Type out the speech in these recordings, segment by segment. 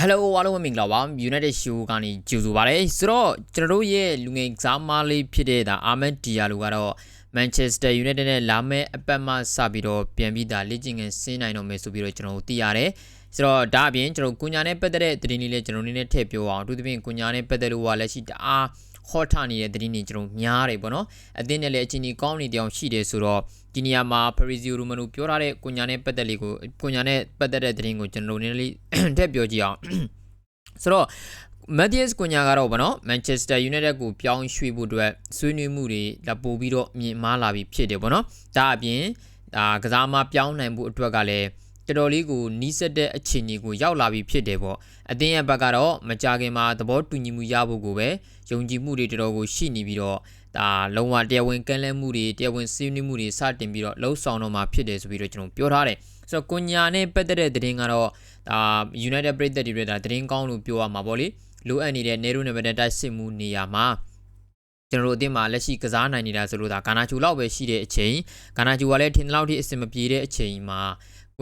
Hello အားလုံးပဲမင်္ဂလာပါ United Show ကနေကြိုဆိုပါရစေဆိုတော့ကျွန်တော်တို့ရဲ့လူငယ်ကစားမလေးဖြစ်တဲ့ဒါ Ahmed Diallo ကတော့ Manchester United နဲ့လာမယ့်အပတ်မှစပြီးတော့ပြန်ပြီးဒါလေ့ကျင့်ခန်းဆင်းနိုင်တော့မယ်ဆိုပြီးတော့ကျွန်တော်တို့သိရတယ်ဆိုတော့ဒါအပြင်ကျွန်တော်ကုညာနဲ့ပတ်သက်တဲ့သတင်းလေးလည်းကျွန်တော်နေနဲ့ထည့်ပြောအောင်အထူးသဖြင့်ကုညာနဲ့ပတ်သက်လို့ကလက်ရှိတအား ဟော့ထနေတဲ့သတင်းတွေကျွန်တော်များတယ်ပေါ့နော်အသင်းနဲ့လည်းအချင်းကြီးကောင်းနေတောင်ရှိတယ်ဆိုတော့ဒီနေရာမှာ Fabrizio Romano ပြောထားတဲ့ကုညာနဲ့ပတ်သက်လေးကိုကုညာနဲ့ပတ်သက်တဲ့သတင်းကိုကျွန်တော်နည်းနည်းလေးထည့်ပြောကြည့်အောင်ဆိုတော့ Matthias Cunha ကတော့ဗောနော် Manchester United ကိုပြောင်းရွှေ့ဖို့အတွက်ဆွေးနွေးမှုတွေလက်ပို့ပြီးတော့မြင်မားလာပြီးဖြစ်တယ်ဗောနော်ဒါအပြင်ဒါကစားမပြောင်းနိုင်ဖို့အတွက်ကလည်း တော်တော်လေးကိုနီးစက်တဲ့အခြေအနေကိုရောက်လာပြီးဖြစ်တယ်ပေါ့အသင်းရဲ့ဘက်ကတော့မကြခင်မှာသဘောတူညီမှုရဖို့ကိုပဲယုံကြည်မှုတွေတော်တော်ကိုရှိနေပြီးတော့ဒါလုံးဝတရားဝင်ကန့်လန့်မှုတွေတရားဝင်ဆွေးနွေးမှုတွေစတင်ပြီးတော့လှုပ်ဆောင်တော့မှာဖြစ်တယ်ဆိုပြီးတော့ကျွန်တော်ပြောထားတယ်ဆိုတော့ကွန်ညာနဲ့ပတ်သက်တဲ့သတင်းကတော့ဒါ United ပြည်သက်တွေဒါသတင်းကောင်းလို့ပြောရမှာပေါ့လေလိုအပ်နေတဲ့နေရိုးနံပါတ်တိုက်စစ်မှုနေရာမှာကျွန်တော်တို့အတင်းမှာလက်ရှိကစားနိုင်နေတာဆိုလို့ဒါကာနာချူလောက်ပဲရှိတဲ့အချိန်ကာနာချူကလည်းထင်တဲ့လောက်ထိအဆင်မပြေတဲ့အချိန်မှာ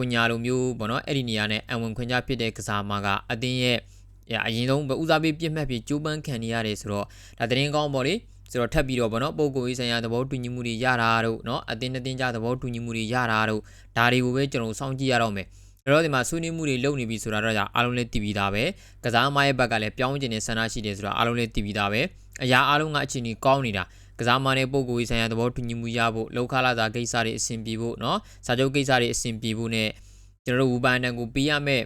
ကွညာလိုမျိုးပေါ့နော်အဲ့ဒီနေရာနဲ့အဝင်ခွင့်ကြဖြစ်တဲ့ကစားမကအတင်းရဲ့အရင်ဆုံးဦးစားပေးပြစ်မှတ်ပြီးကျိုးပန်းခံနေရတယ်ဆိုတော့ဒါသတင်းကောင်းပေါ့လေဆိုတော့ထပ်ပြီးတော့ဗောနော်ပုံကိုရေးဆိုင်ရာသဘောတူညီမှုတွေရတာတို့เนาะအတင်းအတင်းကြသဘောတူညီမှုတွေရတာတို့ဒါတွေကိုပဲကျွန်တော်စောင့်ကြည့်ရတော့မယ်အဲ့တော့ဒီမှာဆွေးနွေးမှုတွေလုပ်နေပြီဆိုတာတော့じゃအားလုံးလည်းသိပြီးသားပဲကစားမရဲ့ဘက်ကလည်းပြောင်းကျင်တဲ့ဆန္ဒရှိတယ်ဆိုတာအားလုံးလည်းသိပြီးသားပဲ အရာအားလုံးကအချိန်ကြီးကောင်းနေတာကစားမနဲ့ပုံကိုရေးဆိုင်ရာသဘောတူညီမှုရဖို့လောက်ခလာတာကိစ္စတွေအဆင်ပြေဖို့เนาะစာချုပ်ကိစ္စတွေအဆင်ပြေဖို့ ਨੇ ကျွန်တော်တို့ဝူပန်တန်ကိုပေးရမယ့်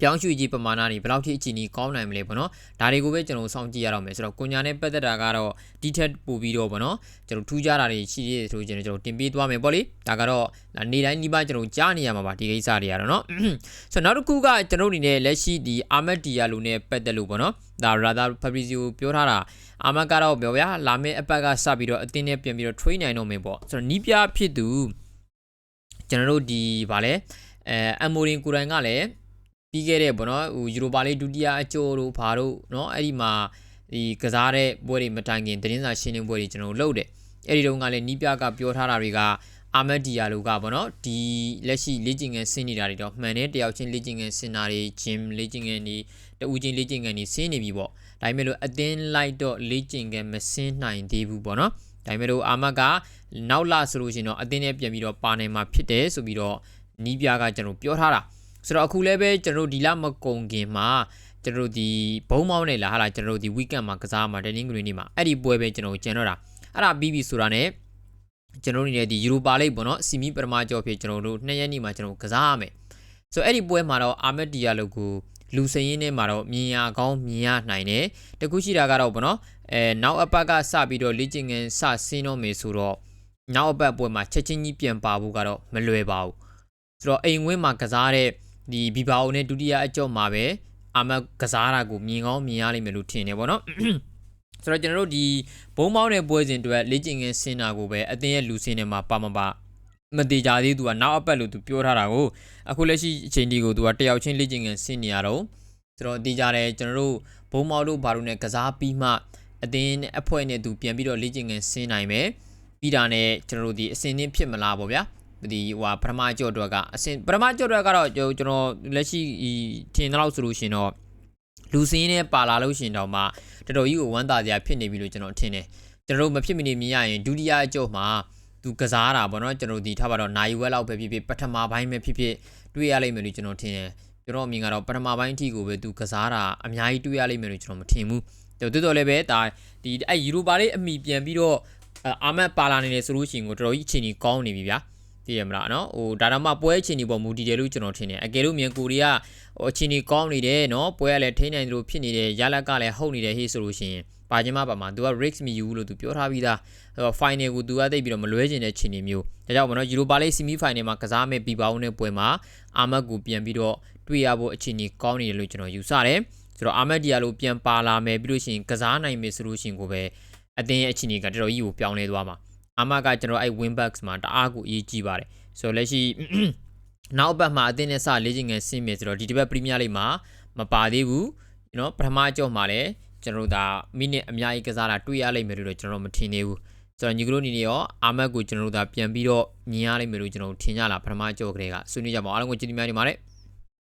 ပြောင်းရွှေ့ကြီးပမာဏတွေဘယ်လောက်ထိအချိန်ကြီးကောင်းနိုင်မလဲပေါ့နော်ဒါတွေကိုပဲကျွန်တော်စောင့်ကြည့်ရတော့မယ်ဆိုတော့ကိုညာနဲ့ပတ်သက်တာကတော့ဒီထက်ပိုပြီးတော့ပေါ့နော်ကျွန်တော်ထူးခြားတာတွေရှိသေးတယ်ဆိုကျွန်တော်တင်ပေးသွားမယ်ပေါ့လေဒါကတော့နေတိုင်းဒီပါကျွန်တော်ကြားနေရမှာပါဒီကိစ္စတွေကတော့နော်ဆိုတော့နောက်တစ်ခုကကျွန်တော်အနေနဲ့လက်ရှိဒီအာမက်ဒီယာလိုနဲ့ပတ်သက်လို့ပေါ့နော်ဒါရာသာဖဘရီဇီယိုပြောထားတာအာမက်ကတော့ပြောဗျာလာမယ့်အပတ်ကစပြီးတော့အတင်းနဲ့ပြန်ပြီးတော့ train နိုင်တော့မယ်ပေါ့ဆိုတော့နီးပြဖြစ်သူကျွန်တော်တို့ဒီဗာလဲအဲအမိုရင်ကိုရိုင်ကလည်း ပြီးခဲ့တဲ့ပေါ့နော်ဟိုယူရိုပါလေးဒုတိယအကျော်တို့ဘာတို့เนาะအဲ့ဒီမှာဒီကစားတဲ့ပွဲတွေမတိုင်ခင်သတင်းစာရှင်းလင်းပွဲတွေကျွန်တော်လုပ်တယ်အဲ့ဒီတုန်းကလည်းနီးပြကပြောထားတာတွေကအာမက်ဒီယာလိုကပေါ့နော်ဒီလက်ရှိလေ့ကျင့်ခန်းဆင်းနေတာတွေတော့မှန်တယ်တယောက်ချင်းလေ့ကျင့်ခန်းဆင်းတာတွေဂျင်လေ့ကျင့်ခန်းတွေတဦးချင်းလေ့ကျင့်ခန်းတွေဆင်းနေပြီပေါ့ဒါပေမဲ့လို့အတင်းလိုက်တော့လေ့ကျင့်ခန်းမဆင်းနိုင်သေးဘူးပေါ့နော်ဒါပေမဲ့လို့အာမက်ကနောက်လာဆိုလို့ရှိရင်တော့အတင်းနဲ့ပြန်ပြီးတော့ပါနိုင်မှာဖြစ်တယ်ဆိုပြီးတော့နီးပြကကျွန်တော်ပြောထားတာ ဆိုတော့အခုလည်းပဲကျွန်တော်ဒီလမကုံခင်မှာကျွန်တော်ဒီဘုံမောင်းနေလားဟာလားကျွန်တော်ဒီ weekend မှာကစားမှာ training green နေ့မှာအဲ့ဒီပွဲပဲကျွန်တော်ကျန်တော့တာအဲ့ဒါပြီးပြီဆိုတာနဲ့ကျွန်တော်နေတဲ့ဒီယူရိုပါလိပ်ပေါ့နော်စီမီပရမကျော်ဖြစ်ကျွန်တော်တို့နှစ်ရက်နေ့မှာကျွန်တော်ကစားရမယ်ဆိုအဲ့ဒီပွဲမှာတော့အာမက်ဒီယာလိုကိုလူစရင်ထဲမှာတော့မြင်ရကောင်းမြင်ရနိုင်တယ်တခုရှိတာကတော့ပေါ့နော်အဲနောက်အပတ်ကစပြီးတော့လေ့ကျင့်ခန်းစဆင်းတော့မယ်ဆိုတော့နောက်အပတ်ပွဲမှာချက်ချင်းကြီးပြန်ပါဖို့ကတော့မလွယ်ပါဘူးဆိုတော့အိမ်ဝင်းမှာကစားတဲ့ ဒီဘီဘာအိုနဲ့ဒုတိယအကြော့မှာပဲအာမကစားတာကိုမြင်ကောင်းမြင်ရလိမ့်မယ်လို့ထင်တယ်ပေါ့နော်ဆိုတော့ကျွန်တော်တို့ဒီဘုံမောင်းတဲ့ပွဲစဉ်တွေလေ့ကျင့်ခန်းဆင်းတာကိုပဲအတင်းရဲ့လူစင်းထဲမှာပါမပါမတေကြသေးသူကနောက်အပတ်လို့သူပြောထားတာကိုအခုလက်ရှိအချိန်ဒီကိုသူကတယောက်ချင်းလေ့ကျင့်ခန်းဆင်းနေရတော့ဆိုတော့တေကြတယ်ကျွန်တော်တို့ဘုံမောင်းတို့ဘာလို့ ਨੇ ကစားပြီးမှအတင်းအဖွဲ့နဲ့သူပြန်ပြီးတော့လေ့ကျင့်ခန်းဆင်းနိုင်မယ်ပြီးတာနဲ့ကျွန်တော်တို့ဒီအစင်းင်းဖြစ်မလားပေါ့ဗျာ ဒီဟိုပထမကြော့တွေကအစင်ပထမကြော့တွေကတော့ကျွန်တော်လက်ရှိထင်တော့ဆိုလို့ရှင်တော့လူစင်းနဲ့ပါလာလို့ရှင်တော့မှတော်တော်ကြီးကိုဝမ်းသာစရာဖြစ်နေပြီလို့ကျွန်တော်ထင်တယ်ကျွန်တော်တို့မဖြစ်မနေမြင်ရရင်ဒုတိယကြော့မှာသူကစားတာပေါ့နော်ကျွန်တော်ဒီထားပါတော့နိုင်ဝက်လောက်ပဲဖြစ်ဖြစ်ပထမပိုင်းပဲဖြစ်ဖြစ်တွေ့ရလိမ့်မယ်လို့ကျွန်တော်ထင်တယ်ကျွန်တော်အမြင်ကတော့ပထမပိုင်းအထိကိုပဲသူကစားတာအများကြီးတွေ့ရလိမ့်မယ်လို့ကျွန်တော်မထင်ဘူးတော်တော်လည်းပဲဒါဒီအဲ့ယူရိုပါလေးအမိပြန်ပြီးတော့အာမတ်ပါလာနေတယ်ဆိုလို့ရှိရင်ကိုတော်တော်ကြီးအချိန်ကြီးကောင်းနေပြီဗျာ သိရမလားနော်ဟိုဒါတော့မှပွဲအချိန်ဒီပေါ်မူတည်တယ်လို့ကျွန်တော်ထင်တယ်အကယ်လို့မြန်ကိုရီးယားဟိုအချိန်ဒီကောင်းနေတယ်နော်ပွဲကလည်းထိနိုင်တယ်လို့ဖြစ်နေတယ်ရလက်ကလည်းဟုတ်နေတယ်ဟေးဆိုလို့ရှိရင်ပါချင်းမပါမှာသူက risk မယူလို့သူပြောထားပြီးသားဟို final ကိုသူကတိတ်ပြီးတော့မလွဲကျင်တဲ့ခြေနေမျိုးဒါကြောင့်မနော် Europa League semi final မှာကစားမဲ့ဘီဘာဦးနဲ့ပွဲမှာအာမတ်ကိုပြန်ပြီးတော့တွေ့ရဖို့အခြေအနေကောင်းနေတယ်လို့ကျွန်တော်ယူဆတယ်ဆိုတော့အာမတ်ဒီယာလိုပြန်ပါလာမယ်ပြီးလို့ရှိရင်ကစားနိုင်မယ်ဆိုလို့ရှိရင်ကိုပဲအတင်းရဲ့အခြေအနေကတော်တော်ကြီးကိုပြောင်းလဲသွားမှာ အာမတ်ကကျွန်တော်အဲ့ winbacks မှာတအားကိုအရေးကြီးပါတယ်ဆိုတော့လက်ရှိနောက်ဘက်မှာအသင်းနဲ့စလေ့ကျင့်ငယ်ဆင်းမြေဆိုတော့ဒီတစ်ပတ်ပရီးမီးယားလိမှာမပါသေးဘူးနော်ပထမအကြော့မှာလည်းကျွန်တော်တို့ဒါမိနစ်အများကြီးကစားတာတွေ့ရလိမ့်မယ်လို့ကျွန်တော်မထင်သေးဘူးဆိုတော့ညီကတို့အနေနဲ့ရောအာမတ်ကိုကျွန်တော်တို့ဒါပြန်ပြီးတော့မြင်ရလိမ့်မယ်လို့ကျွန်တော်ထင်ကြလားပထမအကြော့ကလေးကဆွေးနွေးကြပါအောင်အားလုံးကိုကျေးဇူးများတင်ပါတယ်